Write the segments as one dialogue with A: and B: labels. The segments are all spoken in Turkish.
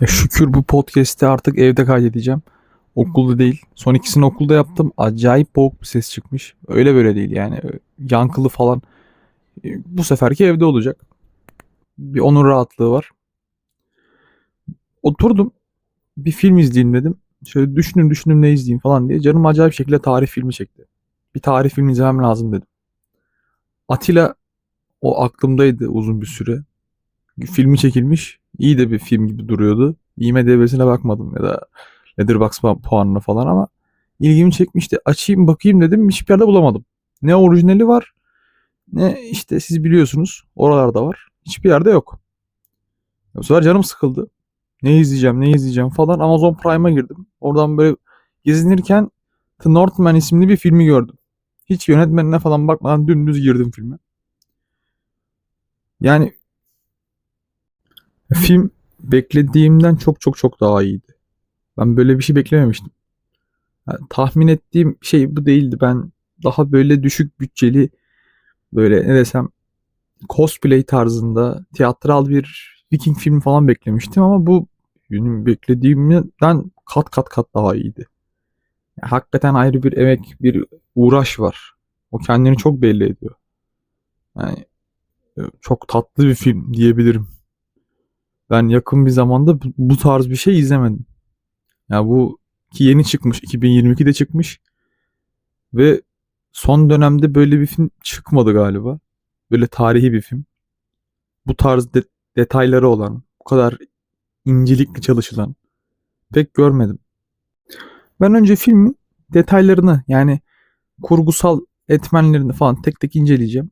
A: Ya şükür bu podcast'i artık evde kaydedeceğim. Okulda değil. Son ikisini okulda yaptım. Acayip boğuk bir ses çıkmış. Öyle böyle değil yani. Yankılı falan. E, Bu seferki evde olacak. Bir onun rahatlığı var. Oturdum. Bir film izleyeyim dedim. Şöyle düşündüm düşündüm ne izleyeyim falan diye. Canım acayip şekilde tarih filmi çekti. Bir tarih filmi izlemem lazım dedim. Atilla o aklımdaydı uzun bir süre. Filmi çekilmiş. İyi de bir film gibi duruyordu. IMDb'sine bakmadım ya da Letterboxd pu- puanına falan ama ilgimi çekmişti. Açayım bakayım dedim. Hiçbir yerde bulamadım. Ne orijinali var ne işte siz biliyorsunuz oralarda var. Hiçbir yerde yok. Bu sefer canım sıkıldı. Ne izleyeceğim ne izleyeceğim falan Amazon Prime'a girdim. Oradan böyle gezinirken The Northman isimli bir filmi gördüm. Hiç yönetmenine falan bakmadan dümdüz girdim filme. Yani film beklediğimden çok çok çok daha iyiydi. Ben böyle bir şey beklememiştim. Yani tahmin ettiğim şey bu değildi. Ben daha böyle düşük bütçeli böyle ne desem cosplay tarzında tiyatral bir Viking filmi falan beklemiştim ama bu benim beklediğimden kat kat kat daha iyiydi. Yani hakikaten ayrı bir emek, bir uğraş var. O kendini çok belli ediyor. Yani e, çok tatlı bir film diyebilirim. Ben yakın bir zamanda bu- tarz bir şey izlemedim. Ya bu ki yeni çıkmış, 2022'de çıkmış ve son dönemde böyle bir film çıkmadı galiba. Böyle tarihi bir film. Bu tarz de- detayları olan, bu kadar incelikli çalışılan pek görmedim. Ben önce filmin detaylarını yani kurgusal etmenlerini falan tek tek inceleyeceğim.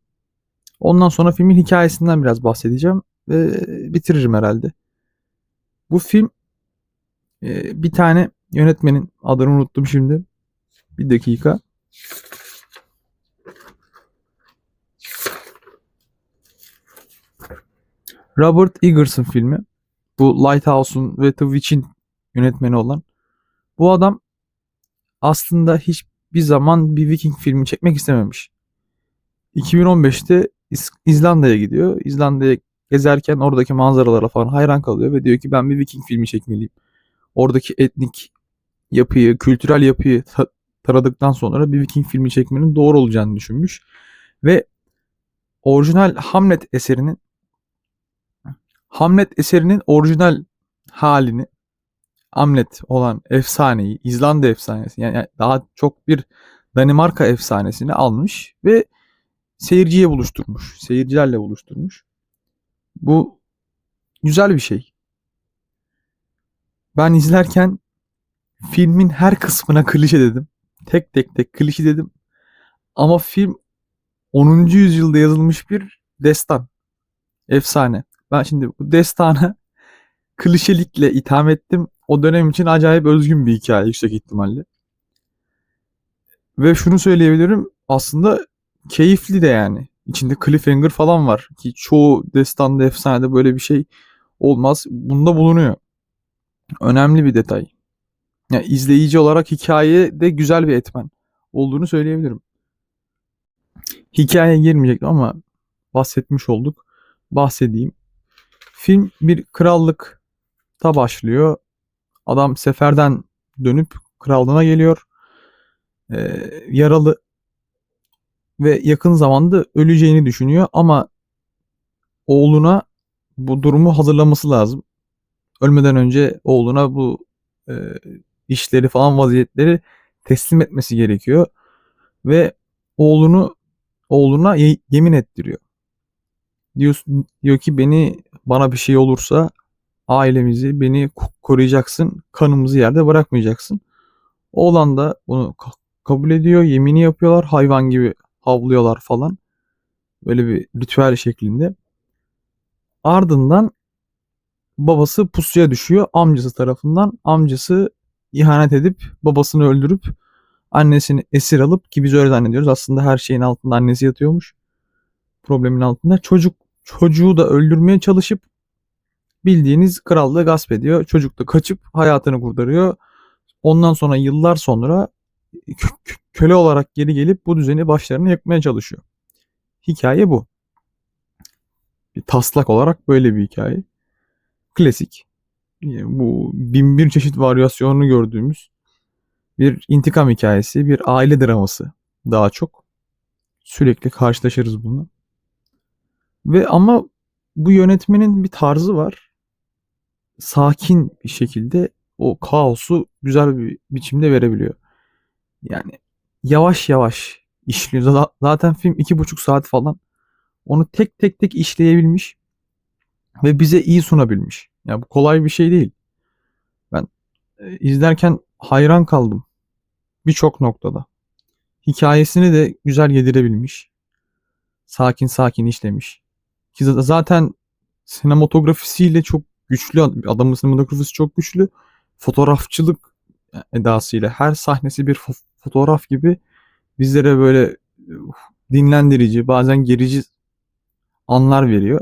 A: Ondan sonra filmin hikayesinden biraz bahsedeceğim ve bitiririm herhalde. Bu film e, bir tane yönetmenin adını unuttum şimdi. Bir dakika. Robert Eagerson filmi. Bu Lighthouse'un ve The Witch'in yönetmeni olan. Bu adam aslında hiçbir zaman bir Viking filmi çekmek istememiş. 2015'te İz- İzlanda'ya gidiyor. İzlanda'ya gezerken oradaki manzaralara falan hayran kalıyor ve diyor ki ben bir Viking filmi çekmeliyim. Oradaki etnik yapıyı, kültürel yapıyı ta- taradıktan sonra bir Viking filmi çekmenin doğru olacağını düşünmüş. Ve orijinal Hamlet eserinin Hamlet eserinin orijinal halini Hamlet olan efsaneyi, İzlanda efsanesi yani daha çok bir Danimarka efsanesini almış ve seyirciye buluşturmuş. Seyircilerle buluşturmuş. Bu güzel bir şey. Ben izlerken filmin her kısmına klişe dedim. Tek tek tek klişe dedim. Ama film 10. yüzyılda yazılmış bir destan. Efsane. Ben şimdi bu destana klişelikle itham ettim. O dönem için acayip özgün bir hikaye yüksek ihtimalle. Ve şunu söyleyebilirim. Aslında keyifli de yani. İçinde cliffhanger falan var. Ki çoğu destanda efsanede böyle bir şey olmaz. Bunda bulunuyor. Önemli bir detay. Yani izleyici olarak hikaye de güzel bir etmen olduğunu söyleyebilirim. Hikayeye girmeyecektim ama bahsetmiş olduk. Bahsedeyim. Film bir krallıkta başlıyor. Adam seferden dönüp krallığına geliyor. Ee, yaralı ve yakın zamanda öleceğini düşünüyor ama oğluna bu durumu hazırlaması lazım. Ölmeden önce oğluna bu e, işleri falan vaziyetleri teslim etmesi gerekiyor ve oğlunu oğluna ye- yemin ettiriyor. Diyor, diyor ki beni bana bir şey olursa ailemizi beni ko- koruyacaksın, kanımızı yerde bırakmayacaksın. Oğlan da bunu ka- kabul ediyor, yemini yapıyorlar, hayvan gibi havlıyorlar falan. Böyle bir ritüel şeklinde. Ardından babası pusuya düşüyor amcası tarafından. Amcası ihanet edip babasını öldürüp annesini esir alıp ki biz öyle zannediyoruz. Aslında her şeyin altında annesi yatıyormuş. Problemin altında. Çocuk çocuğu da öldürmeye çalışıp bildiğiniz krallığı gasp ediyor. Çocuk da kaçıp hayatını kurtarıyor. Ondan sonra yıllar sonra kö- kö- köle olarak geri gelip bu düzeni başlarına yakmaya çalışıyor. Hikaye bu. Bir taslak olarak böyle bir hikaye. Klasik. Bu bin bir çeşit varyasyonunu gördüğümüz bir intikam hikayesi, bir aile draması daha çok. Sürekli karşılaşırız bunu. Ve ama bu yönetmenin bir tarzı var. Sakin bir şekilde o kaosu güzel bir biçimde verebiliyor. Yani yavaş yavaş işliyor. Zaten film iki buçuk saat falan. Onu tek tek tek işleyebilmiş ve bize iyi sunabilmiş. Ya yani bu kolay bir şey değil. Ben e, izlerken hayran kaldım birçok noktada. Hikayesini de güzel yedirebilmiş. Sakin sakin işlemiş. Ki zaten sinematografisiyle çok güçlü. Adamın sinematografisi çok güçlü. Fotoğrafçılık edasıyla her sahnesi bir fo- fotoğraf gibi bizlere böyle dinlendirici, bazen gerici anlar veriyor.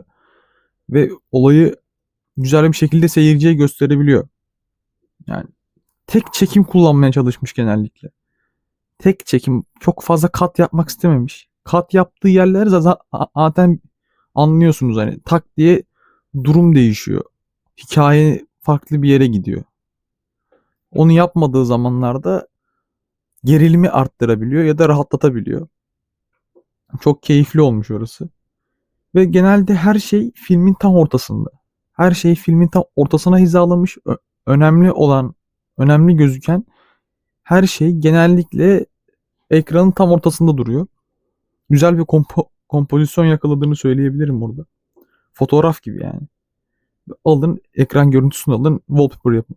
A: Ve olayı güzel bir şekilde seyirciye gösterebiliyor. Yani tek çekim kullanmaya çalışmış genellikle. Tek çekim çok fazla kat yapmak istememiş. Kat yaptığı yerler zaten anlıyorsunuz hani tak diye durum değişiyor. Hikaye farklı bir yere gidiyor. Onu yapmadığı zamanlarda gerilimi arttırabiliyor ya da rahatlatabiliyor. Çok keyifli olmuş orası. Ve genelde her şey filmin tam ortasında. Her şey filmin tam ortasına hizalamış. önemli olan, önemli gözüken her şey genellikle ekranın tam ortasında duruyor. Güzel bir kompo kompozisyon yakaladığını söyleyebilirim burada. Fotoğraf gibi yani. Alın ekran görüntüsünü alın wallpaper yapın.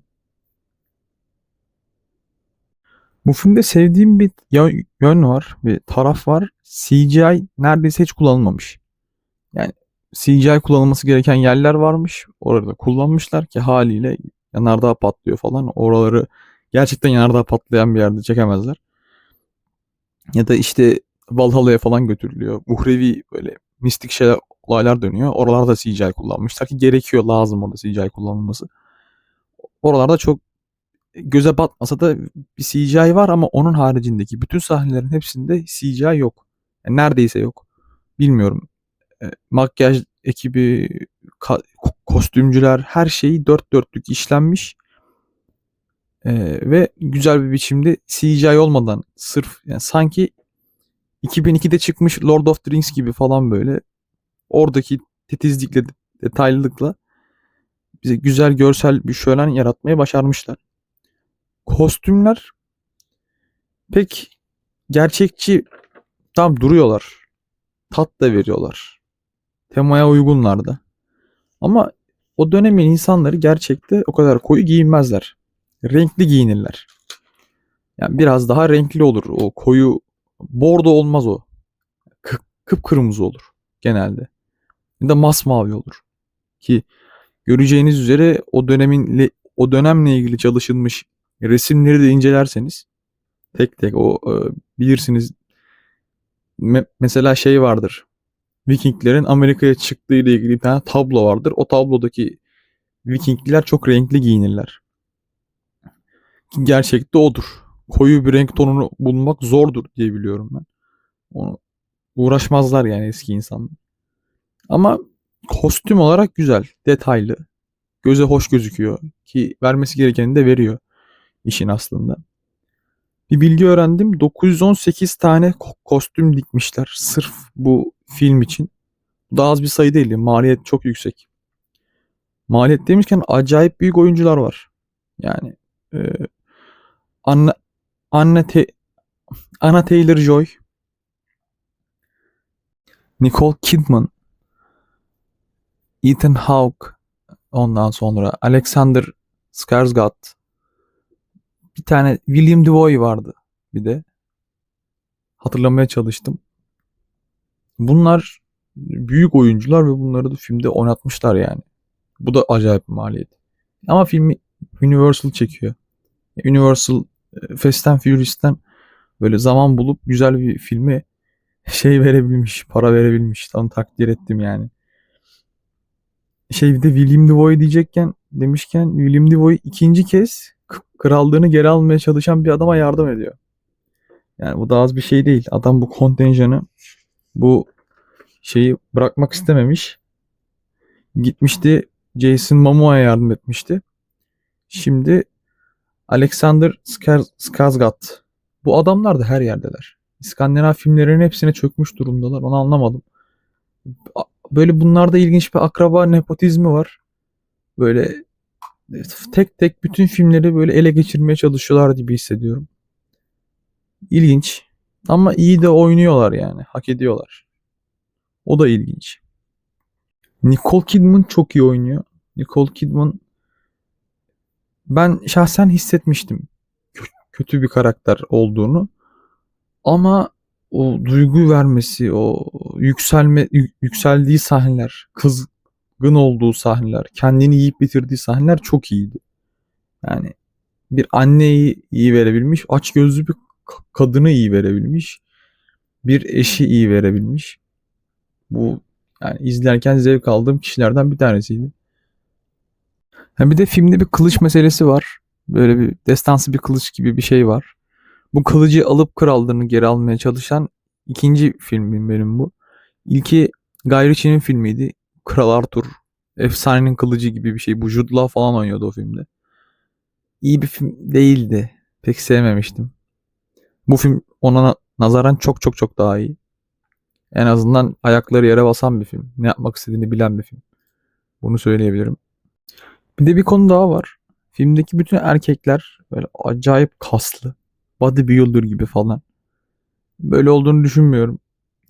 A: Bu filmde sevdiğim bir yön var, bir taraf var. CGI neredeyse hiç kullanılmamış. Yani CGI kullanılması gereken yerler varmış. Orada kullanmışlar ki haliyle yanardağ patlıyor falan. Oraları gerçekten yanardağ patlayan bir yerde çekemezler. Ya da işte Valhalla'ya falan götürülüyor. Uhrevi böyle mistik şeyler olaylar dönüyor. Oralarda CGI kullanmışlar ki gerekiyor lazım orada CGI kullanılması. Oralarda çok göze batmasa da bir CGI var ama onun haricindeki bütün sahnelerin hepsinde CGI yok. Yani neredeyse yok. Bilmiyorum. E, makyaj ekibi, ka- kostümcüler her şeyi dört dörtlük işlenmiş. E, ve güzel bir biçimde CGI olmadan sırf yani sanki 2002'de çıkmış Lord of the Rings gibi falan böyle oradaki titizlikle detaylılıkla bize güzel görsel bir şölen yaratmaya başarmışlar. Kostümler pek gerçekçi tam duruyorlar. Tat da veriyorlar. Temaya uygunlar da. Ama o dönemin insanları gerçekte o kadar koyu giyinmezler. Renkli giyinirler. Yani biraz daha renkli olur. O koyu bordo olmaz o. Kı kıpkırmızı olur genelde. Ya da masmavi olur. Ki göreceğiniz üzere o dönemin o dönemle ilgili çalışılmış resimleri de incelerseniz tek tek o e, bilirsiniz me- mesela şey vardır. Vikinglerin Amerika'ya çıktığı ile ilgili bir tane tablo vardır. O tablodaki Vikingler çok renkli giyinirler. Gerçekte odur. Koyu bir renk tonunu bulmak zordur diye biliyorum ben. Onu uğraşmazlar yani eski insanlar. Ama kostüm olarak güzel, detaylı. Göze hoş gözüküyor ki vermesi gerekeni de veriyor işin aslında. Bir bilgi öğrendim. 918 tane kostüm dikmişler sırf bu film için. Daha az bir sayı değil. Maliyet çok yüksek. Maliyet demişken acayip büyük oyuncular var. Yani e, Anna, Anna, Te, Anna Taylor-Joy, Nicole Kidman, Ethan Hawke, ondan sonra Alexander Skarsgård, bir tane William Defoe vardı bir de. Hatırlamaya çalıştım. Bunlar büyük oyuncular ve bunları da filmde oynatmışlar yani. Bu da acayip bir maliyet. Ama filmi Universal çekiyor. Universal Fast and Furious'ten böyle zaman bulup güzel bir filme şey verebilmiş, para verebilmiş. Tam takdir ettim yani. Şey bir de William Defoe diyecekken demişken William Defoe ikinci kez krallığını geri almaya çalışan bir adama yardım ediyor. Yani bu da az bir şey değil. Adam bu kontenjanı bu şeyi bırakmak istememiş. Gitmişti Jason Momoa'ya yardım etmişti. Şimdi Alexander Skarsgård. Bu adamlar da her yerdeler. İskandinav filmlerinin hepsine çökmüş durumdalar. Onu anlamadım. Böyle bunlarda ilginç bir akraba nepotizmi var. Böyle tek tek bütün filmleri böyle ele geçirmeye çalışıyorlar gibi hissediyorum. İlginç. Ama iyi de oynuyorlar yani. Hak ediyorlar. O da ilginç. Nicole Kidman çok iyi oynuyor. Nicole Kidman ben şahsen hissetmiştim kötü bir karakter olduğunu. Ama o duygu vermesi, o yükselme yükseldiği sahneler, kızgın olduğu sahneler, kendini yiyip bitirdiği sahneler çok iyiydi. Yani bir anneyi iyi verebilmiş, aç gözlü bir kadını iyi verebilmiş, bir eşi iyi verebilmiş. Bu yani izlerken zevk aldığım kişilerden bir tanesiydi. Ha bir de filmde bir kılıç meselesi var. Böyle bir destansı bir kılıç gibi bir şey var. Bu kılıcı alıp krallığını geri almaya çalışan ikinci filmim benim bu. İlki Guy Ritchie'nin filmiydi. Kral Arthur. Efsanenin kılıcı gibi bir şey. Bu Jude Law falan oynuyordu o filmde. İyi bir film değildi. Pek sevmemiştim. Bu film ona nazaran çok çok çok daha iyi. En azından ayakları yere basan bir film. Ne yapmak istediğini bilen bir film. Bunu söyleyebilirim. Bir de bir konu daha var. Filmdeki bütün erkekler böyle acayip kaslı. Bodybuilder gibi falan. Böyle olduğunu düşünmüyorum.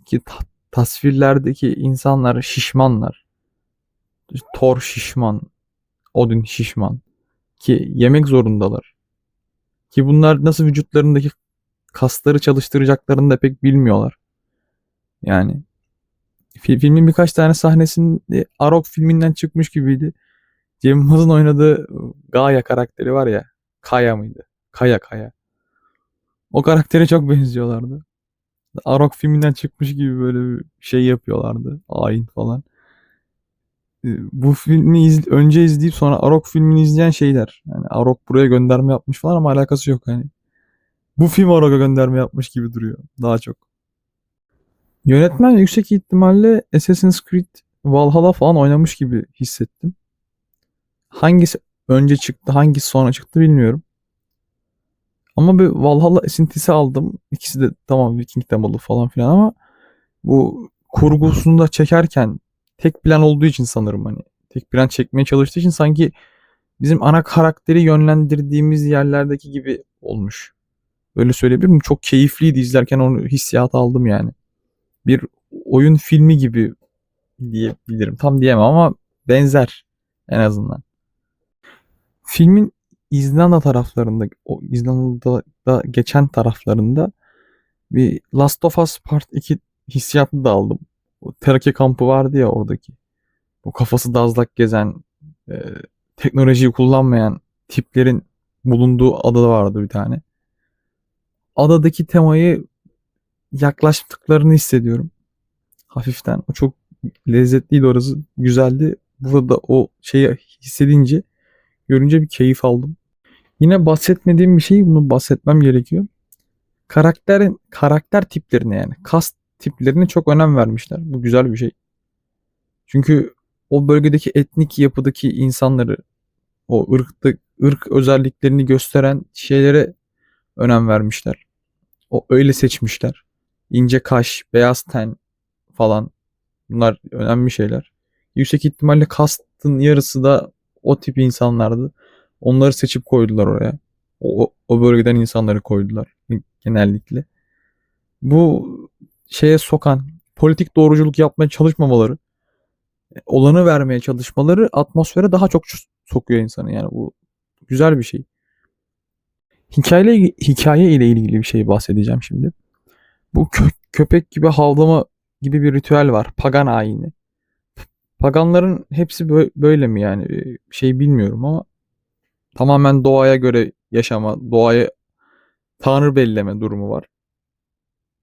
A: Ki ta- tasvirlerdeki insanlar şişmanlar. Thor şişman. Odin şişman. Ki yemek zorundalar. Ki bunlar nasıl vücutlarındaki kasları çalıştıracaklarını da pek bilmiyorlar. Yani filmin birkaç tane sahnesinde Arok filminden çıkmış gibiydi. Cem Yılmaz'ın oynadığı Gaia karakteri var ya. Kaya mıydı? Kaya Kaya. O karaktere çok benziyorlardı. Arok filminden çıkmış gibi böyle bir şey yapıyorlardı. Ayin falan. Ee, bu filmi iz, önce izleyip sonra Arok filmini izleyen şeyler. Yani Arok buraya gönderme yapmış falan ama alakası yok hani. Bu film Arok'a gönderme yapmış gibi duruyor. Daha çok. Yönetmen yüksek ihtimalle Assassin's Creed Valhalla falan oynamış gibi hissettim. Hangisi önce çıktı, hangisi sonra çıktı bilmiyorum. Ama bir Valhalla esintisi aldım. İkisi de tamam Viking temalı falan filan ama bu kurgusunu da çekerken tek plan olduğu için sanırım hani tek plan çekmeye çalıştığı için sanki bizim ana karakteri yönlendirdiğimiz yerlerdeki gibi olmuş. Böyle söyleyebilir miyim? Çok keyifliydi izlerken onu hissiyat aldım yani. Bir oyun filmi gibi diyebilirim. Tam diyemem ama benzer en azından. Filmin İzlanda taraflarında, o İzlanda'da geçen taraflarında bir Last of Us Part 2 hissiyatı da aldım. O terake kampı vardı ya oradaki. Bu kafası dazlak gezen, e, teknolojiyi kullanmayan tiplerin bulunduğu ada vardı bir tane. Adadaki temayı yaklaştıklarını hissediyorum. Hafiften. O çok lezzetliydi orası. Güzeldi. Burada o şeyi hissedince görünce bir keyif aldım. Yine bahsetmediğim bir şey bunu bahsetmem gerekiyor. Karakterin karakter tiplerine yani kast tiplerine çok önem vermişler. Bu güzel bir şey. Çünkü o bölgedeki etnik yapıdaki insanları o ırkta ırk özelliklerini gösteren şeylere önem vermişler. O öyle seçmişler. İnce kaş, beyaz ten falan bunlar önemli şeyler. Yüksek ihtimalle kastın yarısı da o tip insanlardı. Onları seçip koydular oraya. O, o bölgeden insanları koydular genellikle. Bu şeye sokan, politik doğruculuk yapmaya çalışmamaları, olanı vermeye çalışmaları atmosfere daha çok sokuyor insanı. Yani bu güzel bir şey. Hikaye, hikaye ile ilgili bir şey bahsedeceğim şimdi. Bu kö- köpek gibi havlama gibi bir ritüel var. Pagan ayini. Paganların hepsi böyle mi yani? Bir şey bilmiyorum ama tamamen doğaya göre yaşama, doğaya tanrı belleme durumu var.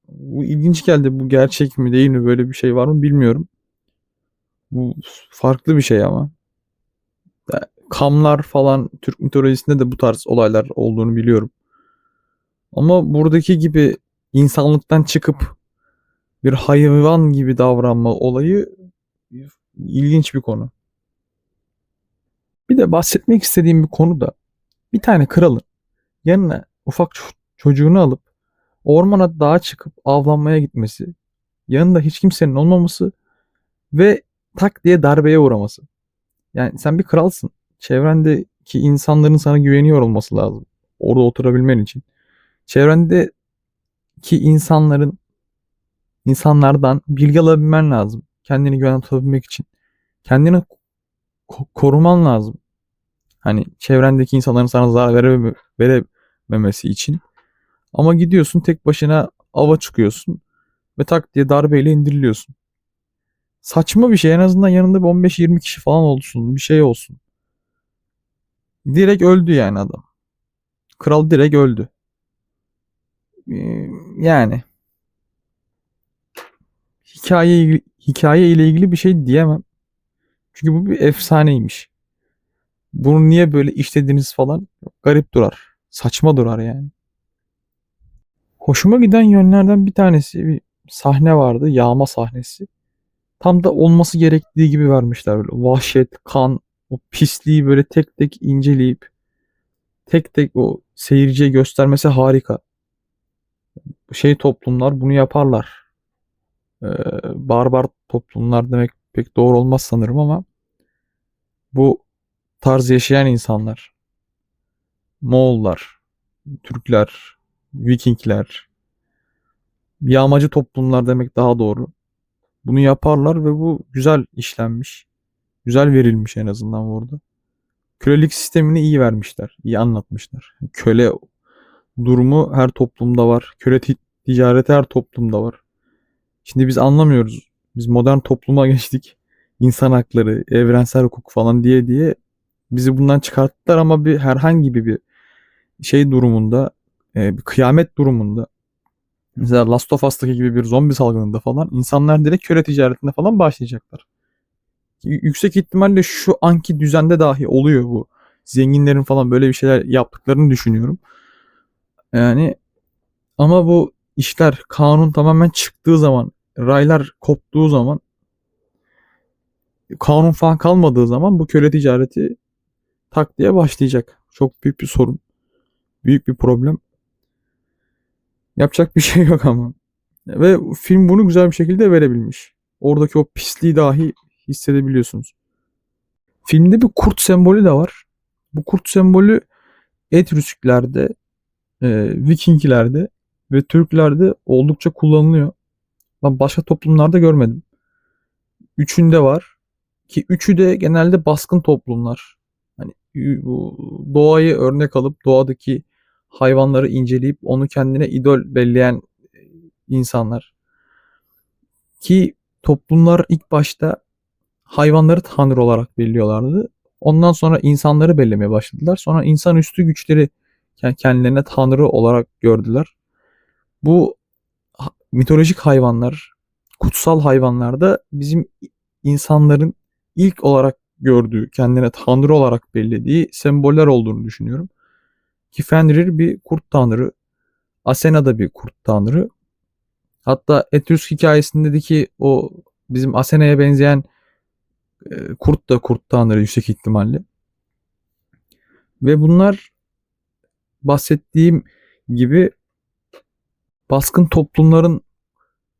A: Bu ilginç geldi. Bu gerçek mi değil mi böyle bir şey var mı bilmiyorum. Bu farklı bir şey ama. Kamlar falan Türk mitolojisinde de bu tarz olaylar olduğunu biliyorum. Ama buradaki gibi insanlıktan çıkıp bir hayvan gibi davranma olayı ilginç bir konu. Bir de bahsetmek istediğim bir konu da bir tane kralın yanına ufak çocuğunu alıp ormana dağa çıkıp avlanmaya gitmesi, yanında hiç kimsenin olmaması ve tak diye darbeye uğraması. Yani sen bir kralsın. Çevrendeki insanların sana güveniyor olması lazım. Orada oturabilmen için. Çevrendeki insanların insanlardan bilgi alabilmen lazım. Kendini güven tutabilmek için. Kendini ko- koruman lazım. Hani çevrendeki insanların sana zarar vereme- verememesi için. Ama gidiyorsun tek başına ava çıkıyorsun ve tak diye darbeyle indiriliyorsun. Saçma bir şey. En azından yanında bir 15-20 kişi falan olsun. Bir şey olsun. Direkt öldü yani adam. Kral direkt öldü. Ee, yani hikaye hikaye ile ilgili bir şey diyemem. Çünkü bu bir efsaneymiş. Bunu niye böyle işlediniz falan garip durar. Saçma durar yani. Hoşuma giden yönlerden bir tanesi bir sahne vardı. Yağma sahnesi. Tam da olması gerektiği gibi vermişler böyle. Vahşet, kan, o pisliği böyle tek tek inceleyip tek tek o seyirciye göstermesi harika. Şey toplumlar bunu yaparlar. Ee, barbar toplumlar demek pek doğru olmaz sanırım ama bu tarz yaşayan insanlar Moğollar, Türkler, Vikingler, yağmacı toplumlar demek daha doğru. Bunu yaparlar ve bu güzel işlenmiş. Güzel verilmiş en azından burada. Kölelik sistemini iyi vermişler. iyi anlatmışlar. Köle durumu her toplumda var. Köle ticareti her toplumda var. Şimdi biz anlamıyoruz. Biz modern topluma geçtik. İnsan hakları, evrensel hukuk falan diye diye bizi bundan çıkarttılar ama bir herhangi bir şey durumunda, bir kıyamet durumunda Mesela Last of Us'taki gibi bir zombi salgınında falan insanlar direkt köle ticaretine falan başlayacaklar. Yüksek ihtimalle şu anki düzende dahi oluyor bu. Zenginlerin falan böyle bir şeyler yaptıklarını düşünüyorum. Yani ama bu işler kanun tamamen çıktığı zaman, raylar koptuğu zaman kanun falan kalmadığı zaman bu köle ticareti tak diye başlayacak. Çok büyük bir sorun. Büyük bir problem. Yapacak bir şey yok ama. Ve film bunu güzel bir şekilde verebilmiş. Oradaki o pisliği dahi hissedebiliyorsunuz. Filmde bir kurt sembolü de var. Bu kurt sembolü Etrüsklerde, e, Vikinglerde ve Türklerde oldukça kullanılıyor. Ben başka toplumlarda görmedim. Üçünde var. Ki üçü de genelde baskın toplumlar. Hani bu doğayı örnek alıp doğadaki hayvanları inceleyip onu kendine idol belleyen e, insanlar. Ki toplumlar ilk başta hayvanları tanrı olarak belliyorlardı. Ondan sonra insanları bellemeye başladılar. Sonra insanüstü güçleri kendilerine tanrı olarak gördüler. Bu mitolojik hayvanlar, kutsal hayvanlar da bizim insanların ilk olarak gördüğü, kendine tanrı olarak bellediği semboller olduğunu düşünüyorum. Ki Fenrir bir kurt tanrı. Asena da bir kurt tanrı. Hatta Etrus hikayesindeki o bizim Asena'ya benzeyen e, kurt da kurt tanrı yüksek ihtimalle. Ve bunlar bahsettiğim gibi baskın toplumların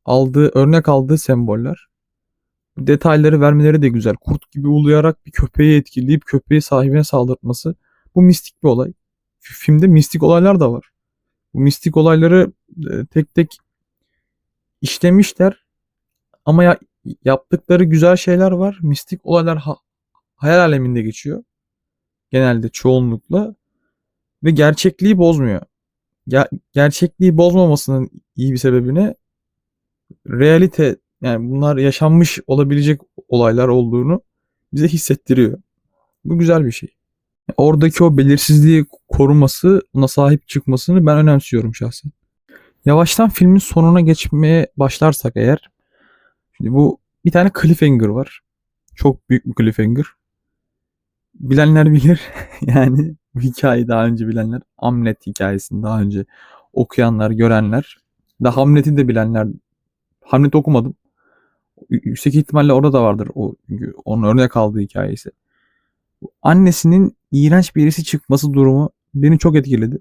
A: aldığı, örnek aldığı semboller. Detayları vermeleri de güzel. Kurt gibi uluyarak bir köpeği etkileyip köpeği sahibine saldırtması. Bu mistik bir olay filmde mistik olaylar da var. Bu mistik olayları e, tek tek işlemişler. Ama ya, yaptıkları güzel şeyler var. Mistik olaylar ha, hayal aleminde geçiyor. Genelde çoğunlukla. Ve gerçekliği bozmuyor. Ger- gerçekliği bozmamasının iyi bir sebebine realite yani bunlar yaşanmış olabilecek olaylar olduğunu bize hissettiriyor. Bu güzel bir şey oradaki o belirsizliği koruması, ona sahip çıkmasını ben önemsiyorum şahsen. Yavaştan filmin sonuna geçmeye başlarsak eğer, şimdi bu bir tane cliffhanger var. Çok büyük bir cliffhanger. Bilenler bilir. yani bu hikayeyi daha önce bilenler, Hamlet hikayesini daha önce okuyanlar, görenler, da Hamlet'i de bilenler Hamlet okumadım. Yüksek ihtimalle orada da vardır o onun örnek aldığı hikayesi. Annesinin iğrenç birisi çıkması durumu beni çok etkiledi.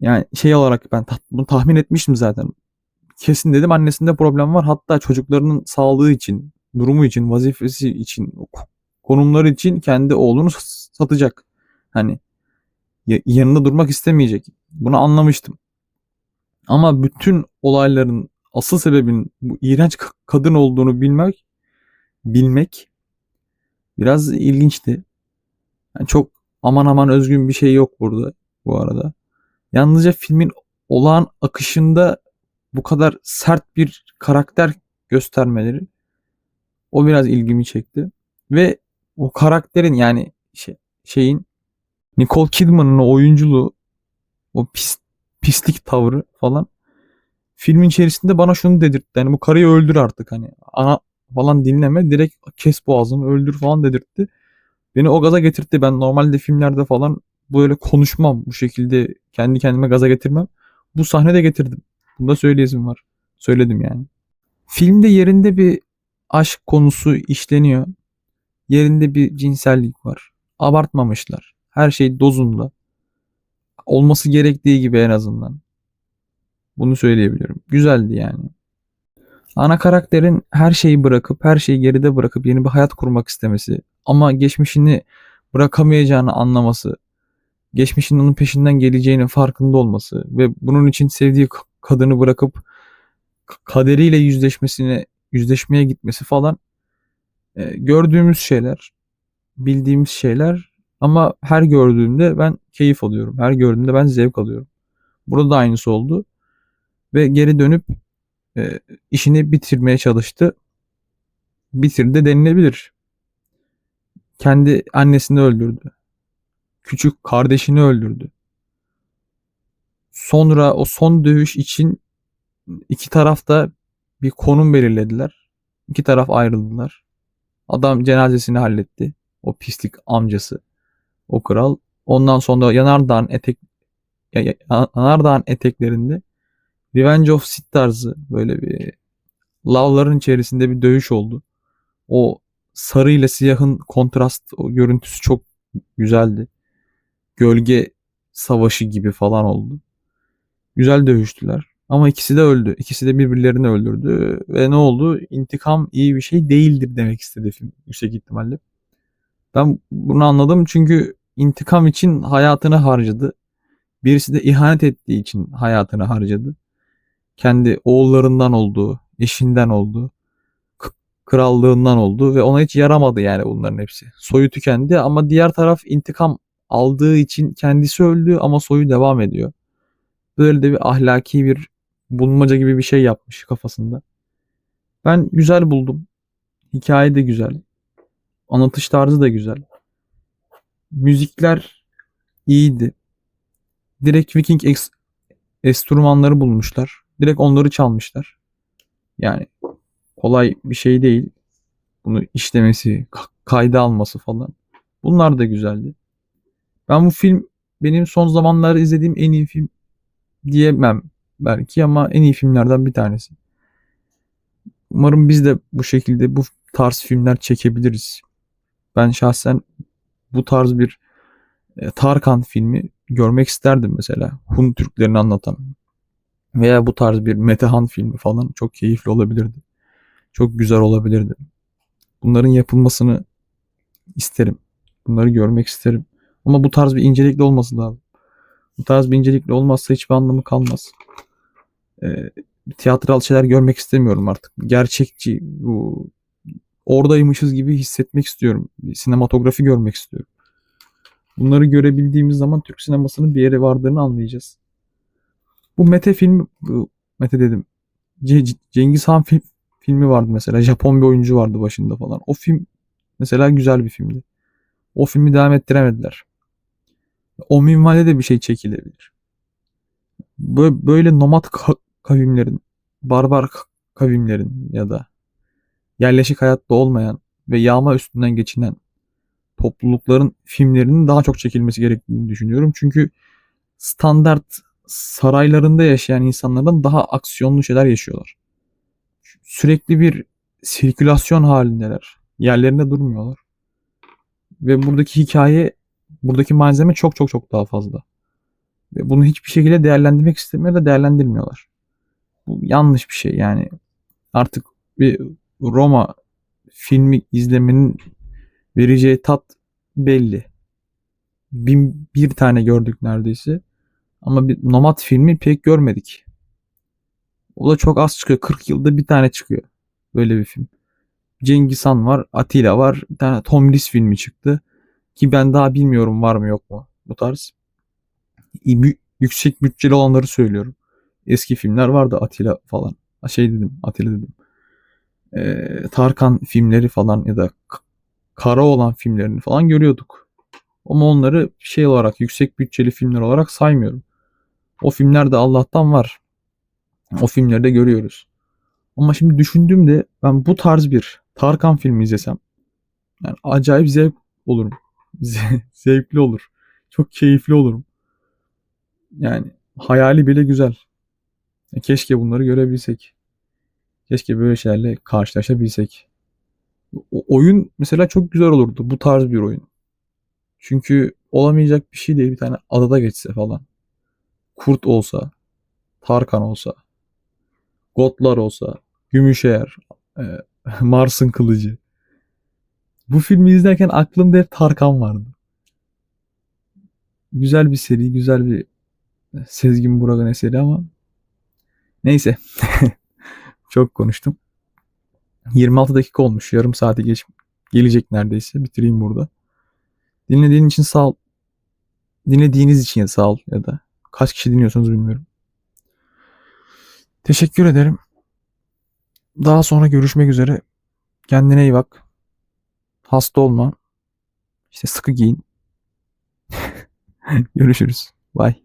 A: Yani şey olarak ben bunu tahmin etmiştim zaten. Kesin dedim annesinde problem var. Hatta çocuklarının sağlığı için, durumu için, vazifesi için, ko- konumları için kendi oğlunu satacak. Hani ya- yanında durmak istemeyecek. Bunu anlamıştım. Ama bütün olayların asıl sebebinin bu iğrenç ka- kadın olduğunu bilmek bilmek biraz ilginçti. Yani çok aman aman özgün bir şey yok burada bu arada. Yalnızca filmin olağan akışında bu kadar sert bir karakter göstermeleri o biraz ilgimi çekti. Ve o karakterin yani şey, şeyin Nicole Kidman'ın o oyunculuğu o pis, pislik tavrı falan filmin içerisinde bana şunu dedirtti. Yani bu karıyı öldür artık hani ana falan dinleme direkt kes boğazını öldür falan dedirtti. Beni o gaza getirtti. Ben normalde filmlerde falan böyle konuşmam. Bu şekilde kendi kendime gaza getirmem. Bu sahnede getirdim. Bunu da söyleyesim var. Söyledim yani. Filmde yerinde bir aşk konusu işleniyor. Yerinde bir cinsellik var. Abartmamışlar. Her şey dozunda. Olması gerektiği gibi en azından. Bunu söyleyebilirim. Güzeldi yani. Ana karakterin her şeyi bırakıp, her şeyi geride bırakıp yeni bir hayat kurmak istemesi ama geçmişini bırakamayacağını anlaması, geçmişin onun peşinden geleceğinin farkında olması ve bunun için sevdiği kadını bırakıp kaderiyle yüzleşmesine, yüzleşmeye gitmesi falan e, gördüğümüz şeyler, bildiğimiz şeyler ama her gördüğümde ben keyif alıyorum. Her gördüğümde ben zevk alıyorum. Burada da aynısı oldu ve geri dönüp e, işini bitirmeye çalıştı. Bitirdi denilebilir. Kendi annesini öldürdü. Küçük kardeşini öldürdü. Sonra o son dövüş için iki tarafta bir konum belirlediler. İki taraf ayrıldılar. Adam cenazesini halletti. O pislik amcası. O kral. Ondan sonra yanardağın etek ya- ya- yanardağın eteklerinde Revenge of Sith tarzı böyle bir lavların içerisinde bir dövüş oldu. O sarı ile siyahın kontrast o görüntüsü çok güzeldi. Gölge savaşı gibi falan oldu. Güzel dövüştüler. Ama ikisi de öldü. İkisi de birbirlerini öldürdü. Ve ne oldu? İntikam iyi bir şey değildir demek istedi film yüksek ihtimalle. Ben bunu anladım çünkü intikam için hayatını harcadı. Birisi de ihanet ettiği için hayatını harcadı. Kendi oğullarından olduğu, eşinden olduğu, k- krallığından olduğu ve ona hiç yaramadı yani bunların hepsi. Soyu tükendi ama diğer taraf intikam aldığı için kendisi öldü ama soyu devam ediyor. Böyle de bir ahlaki bir bulmaca gibi bir şey yapmış kafasında. Ben güzel buldum. Hikaye de güzel. Anlatış tarzı da güzel. Müzikler iyiydi. Direkt Viking eks- enstrümanları bulmuşlar. Direkt onları çalmışlar. Yani kolay bir şey değil. Bunu işlemesi, ka- kayda alması falan. Bunlar da güzeldi. Ben bu film benim son zamanlarda izlediğim en iyi film diyemem belki ama en iyi filmlerden bir tanesi. Umarım biz de bu şekilde bu tarz filmler çekebiliriz. Ben şahsen bu tarz bir e, Tarkan filmi görmek isterdim mesela. Hun Türklerini anlatan. Veya bu tarz bir Metehan filmi falan çok keyifli olabilirdi. Çok güzel olabilirdi. Bunların yapılmasını isterim. Bunları görmek isterim. Ama bu tarz bir incelikli olması lazım. Bu tarz bir incelikli olmazsa hiçbir anlamı kalmaz. Ee, tiyatral şeyler görmek istemiyorum artık. Gerçekçi, bu oradaymışız gibi hissetmek istiyorum. Bir sinematografi görmek istiyorum. Bunları görebildiğimiz zaman Türk sinemasının bir yere vardığını anlayacağız. Bu Mete filmi, bu Mete dedim. C- Cengiz Han film, filmi vardı mesela. Japon bir oyuncu vardı başında falan. O film mesela güzel bir filmdi. O filmi devam ettiremediler. O minvalde de bir şey çekilebilir. Böyle, böyle nomad ka- kavimlerin, barbar ka- kavimlerin ya da yerleşik hayatta olmayan ve yağma üstünden geçinen toplulukların filmlerinin daha çok çekilmesi gerektiğini düşünüyorum. Çünkü standart saraylarında yaşayan insanlardan daha aksiyonlu şeyler yaşıyorlar. Sürekli bir sirkülasyon halindeler. Yerlerinde durmuyorlar. Ve buradaki hikaye, buradaki malzeme çok çok çok daha fazla. Ve bunu hiçbir şekilde değerlendirmek istemiyor da değerlendirmiyorlar. Bu yanlış bir şey yani. Artık bir Roma filmi izlemenin vereceği tat belli. Bin, bir tane gördük neredeyse. Ama bir Nomad filmi pek görmedik. O da çok az çıkıyor. 40 yılda bir tane çıkıyor. Böyle bir film. Cengiz Han var. Atilla var. Bir tane Tom Lis filmi çıktı. Ki ben daha bilmiyorum var mı yok mu bu tarz. Yüksek bütçeli olanları söylüyorum. Eski filmler vardı Atilla falan. Şey dedim Atilla dedim. Ee, Tarkan filmleri falan ya da kara olan filmlerini falan görüyorduk. Ama onları şey olarak yüksek bütçeli filmler olarak saymıyorum. O filmler de Allah'tan var. O filmleri de görüyoruz. Ama şimdi düşündüğümde ben bu tarz bir Tarkan filmi izlesem yani acayip zevk olurum. Zevkli olur. Çok keyifli olurum. Yani hayali bile güzel. Keşke bunları görebilsek. Keşke böyle şeylerle karşılaşabilsek. O oyun mesela çok güzel olurdu. Bu tarz bir oyun. Çünkü olamayacak bir şey değil. Bir tane adada geçse falan. Kurt olsa. Tarkan olsa. Gotlar olsa. Gümüşeğer. E, Mars'ın kılıcı. Bu filmi izlerken aklımda hep Tarkan vardı. Güzel bir seri, güzel bir Sezgin Burak'ın eseri ama neyse. Çok konuştum. 26 dakika olmuş. Yarım saate geç gelecek neredeyse. Bitireyim burada. Dinlediğin için sağ ol. Dinlediğiniz için sağ ol ya da kaç kişi dinliyorsunuz bilmiyorum. Teşekkür ederim. Daha sonra görüşmek üzere. Kendine iyi bak. Hasta olma. İşte sıkı giyin. Görüşürüz. Bye.